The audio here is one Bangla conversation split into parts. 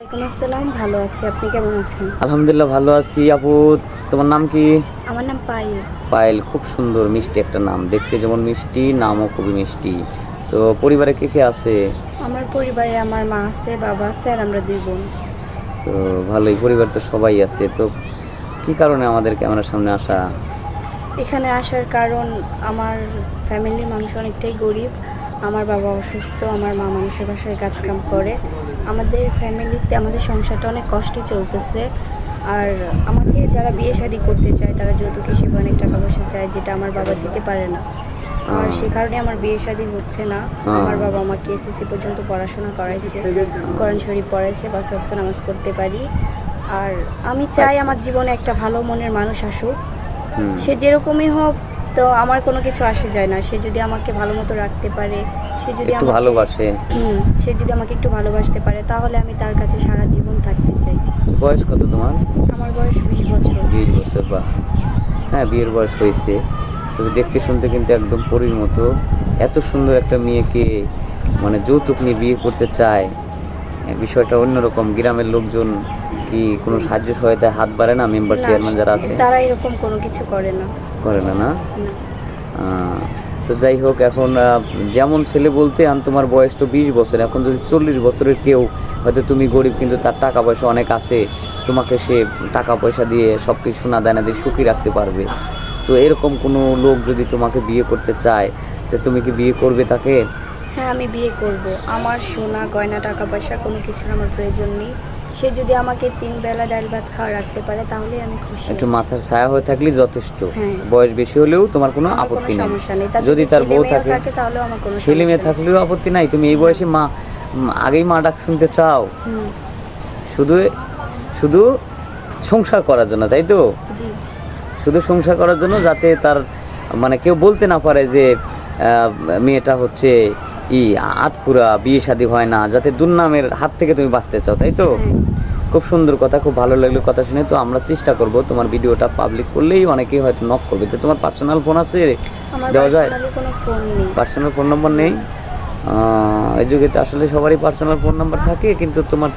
ওয়ালাইকুম আসসালাম ভালো আছি। আপনি কেমন আছেন? আলহামদুলিল্লাহ ভালো আছি। আপু তোমার নাম কি? আমার নাম পায়েল। পায়েল খুব সুন্দর মিষ্টি একটা নাম। দেখতে যেমন মিষ্টি নামও খুবই মিষ্টি। তো পরিবারে কে কে আছে? আমার পরিবারে আমার মা আছে বাবা আছে আর আমরা দুই বোন। তো ভালোই পরিবার তো সবাই আছে। তো কি কারণে আমাদের ক্যামেরার সামনে আসা? এখানে আসার কারণ আমার ফ্যামিলির মানুষ অনেকটাই গরিব। আমার বাবা অসুস্থ আমার মা মানুষের বাসায় কাজ কাম করে। আমাদের ফ্যামিলিতে আমাদের সংসারটা অনেক কষ্টে চলতেছে। আর আমাকে যারা বিয়ে শাদি করতে চায় তারা যৌতুক হিসেবে অনেক টাকা পয়সা চায় যেটা আমার বাবা দিতে পারে না। আর সে কারণে আমার বিয়ে শাদি হচ্ছে না। আমার বাবা আমাকে এসএসসি পর্যন্ত পড়াশোনা করাইছে। কোরআন শরীফ পড়াইছে বা সপ্তাহ নামাজ পড়তে পারি। আর আমি চাই আমার জীবনে একটা ভালো মনের মানুষ আসুক। সে যেরকমই হোক তো আমার কোনো কিছু আসে যায় না। সে যদি আমাকে ভালো মতো রাখতে পারে সে যদি একটু ভালোবাসে। হুম সে যদি আমাকে একটু ভালোবাসতে পারে তাহলে আমি তার কাছে সারা জীবন থাকতে চাই। বয়স কত তোমার? আমার বয়স বিশ বছর। বিশ বছর বা হ্যাঁ বিয়ের বয়স হয়েছে। তবে দেখতে শুনতে কিন্তু একদম পরীর মতো। এত সুন্দর একটা মেয়েকে মানে যৌতুক নিয়ে বিয়ে করতে চায়। এ বিষয়টা অন্যরকম। গ্রামের লোকজন কি কোনো সাহায্য সহায়তায় হাত বাড়ে না মেম্বার চেয়ারম্যান যারা আছে? তারা এরকম কোনো কিছু করে না। করে না না? না। তো যাই হোক এখন যেমন ছেলে বলতে আমি তোমার বয়স তো বিশ বছর এখন যদি চল্লিশ বছরের কেউ হয়তো তুমি গরিব কিন্তু তার টাকা পয়সা অনেক আছে তোমাকে সে টাকা পয়সা দিয়ে সব কিছু না দেয় না দিয়ে সুখী রাখতে পারবে। তো এরকম কোনো লোক যদি তোমাকে বিয়ে করতে চায় তো তুমি কি বিয়ে করবে তাকে? হ্যাঁ আমি বিয়ে করব। আমার সোনা গয়না টাকা পয়সা কোনো কিছুর আমার প্রয়োজন নেই। সে যদি আমাকে তিন বেলা ডাল ভাত খাওয়া রাখতে পারে তাহলে আমি খুশি একটু মাথার ছায়া হয়ে থাকলে যথেষ্ট। হ্যাঁ। বয়স বেশি হলেও তোমার কোনো আপত্তি নেই। যদি তার বউ থাকে ছেলে মেয়ে থাকলেও আপত্তি নাই। তুমি এই বয়সে মা আগেই মা ডাক শুনতে চাও। শুধু শুধু সংসার করার জন্য তাই তো? শুধু সংসার করার জন্য যাতে তার মানে কেউ বলতে না পারে যে মেয়েটা হচ্ছে ই আটপুরা বিয়ে শাদী হয় না যাতে দুর্নামের হাত থেকে তুমি বাঁচতে চাও তাই তো? হ্যাঁ। খুব সুন্দর কথা খুব ভালো লাগল কথা শুনে তো আমরা চেষ্টা করব তোমার ভিডিওটা পাবলিক করলেই অনেকেই হয়তো নক করবে। তো তোমার পার্সোনাল ফোন আছে? দেওয়া যায়? পার্সোনালি ফোন নম্বর নেই। এই যুগে তো আসলে সবারই পার্সোনাল ফোন নাম্বার থাকে কিন্তু তোমার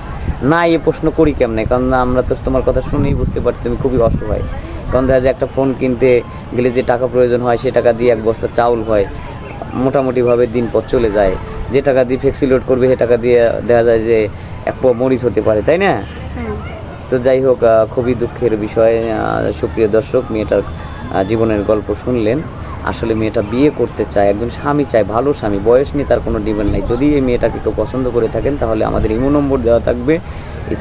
না এই প্রশ্ন করি কেমনে? কারণ না আমরা তো তোমার কথা শুনেই বুঝতে পারছি তুমি খুবই অসহায়। কারণ দেখা যায় একটা ফোন কিনতে গেলে যে টাকা প্রয়োজন হয় সে টাকা দিয়ে এক বস্তা চাউল হয়। মোটামুটিভাবে দিন পর চলে যায়। যে টাকা দিয়ে ফ্লেক্সি লোড করবে সে টাকা দিয়ে দেখা যায় যে এক পোয়া মরিচ হতে পারে তাই না? হ্যাঁ। তো যাই হোক খুবই দুঃখের বিষয় সুপ্রিয় দর্শক মেয়েটার জীবনের গল্প শুনলেন। আসলে মেয়েটা বিয়ে করতে চায় একজন স্বামী চায় ভালো স্বামী বয়স নিয়ে তার কোনো ডিমান্ড নাই। যদি এই মেয়েটাকে কেউ পছন্দ করে থাকেন তাহলে আমাদের ইমো নম্বর দেওয়া থাকবে।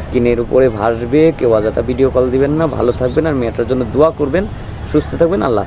স্ক্রিনের উপরে ভাসবে কেউ অযথা ভিডিও কল দিবেন না। ভালো থাকবেন আর মেয়েটার জন্য দোয়া করবেন। সুস্থ থাকবেন আল্লাহ